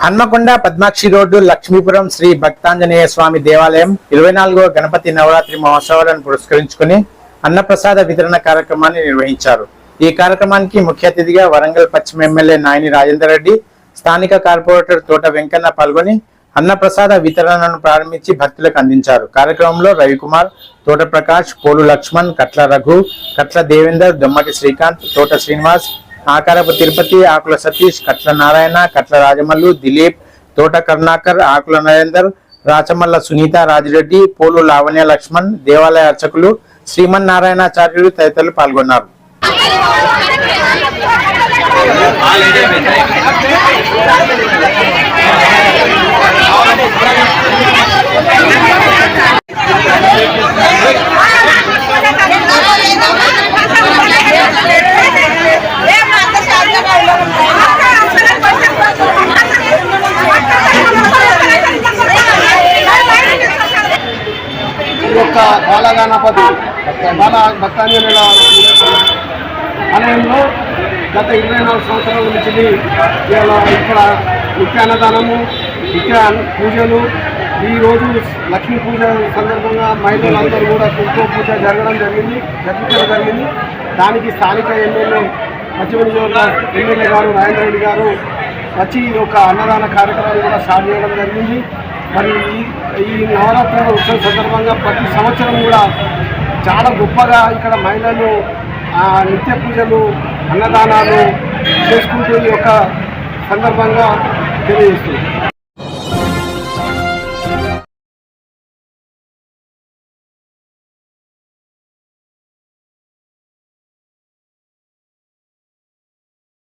Hanamkonda Padmakshi road Lakshmipuram Shri Bhaktanjaneya Swamy దేవాలయం ఇరవై నాలుగో గణపతి నవరాత్రి మహోత్సవాలను పురస్కరించుకుని అన్నప్రసాద వితరణ కార్యక్రమాన్ని నిర్వహించారు. ఈ కార్యక్రమానికి ముఖ్య అతిథిగా వరంగల్ పశ్చిమ ఎమ్మెల్యే నాయని రాజేందర్ రెడ్డి స్థానిక కార్పొరేటర్ తోట వెంకన్న పాల్గొని అన్నప్రసాద వితరణను ప్రారంభించి భక్తులకు అందించారు. కార్యక్రమంలో రవికుమార్ తోట ప్రకాష్ పోలు లక్ష్మణ్ కట్ల రఘు కట్ల దేవేందర్ దొమ్మటి శ్రీకాంత్ తోట శ్రీనివాస్ ఆకారపు తిరుపతి ఆకుల సతీష్ కట్ల నారాయణ కట్ల రాజమల్లు దిలీప్ తోట కరుణాకర్ ఆకుల నరేందర్ రాచమల్ల సునీత రాజిరెడ్డి పోలు లావణ్య లక్ష్మణ్ దేవాలయ అర్చకులు శ్రీమన్నారాయణాచార్యులు తదితరులు పాల్గొన్నారు. యొక్క బాలగణపతి బాల భక్తాంజనేయుల ఆలయంలో గత ఇరవై నాలుగు సంవత్సరాల నుంచి ఇక్కడ నిత్య అన్నదానము నిత్య పూజలు ఈరోజు లక్ష్మీ పూజ సందర్భంగా మహిళలందరూ కూడా కుంకుమ పూజ జరగడం జరిగింది జరిపించడం జరిగింది. దానికి స్థానిక ఎమ్మెల్యే పశ్చిమ నియోజకవర్గ ఎమ్మెల్యే గారు రాజేంద్ర రెడ్డి గారు వచ్చి ఈ యొక్క అన్నదాన కార్యక్రమాన్ని కూడా స్టార్ట్ చేయడం జరిగింది. మరి ఈ ఈ నవరాత్రుల ఉత్సవం సందర్భంగా ప్రతి సంవత్సరం కూడా చాలా గొప్పగా ఇక్కడ మహిళలు ఆ, నిత్య పూజలు అన్నదానాలు చేసుకుంటూ ఈ యొక్క సందర్భంగా తెలియజేస్తుంది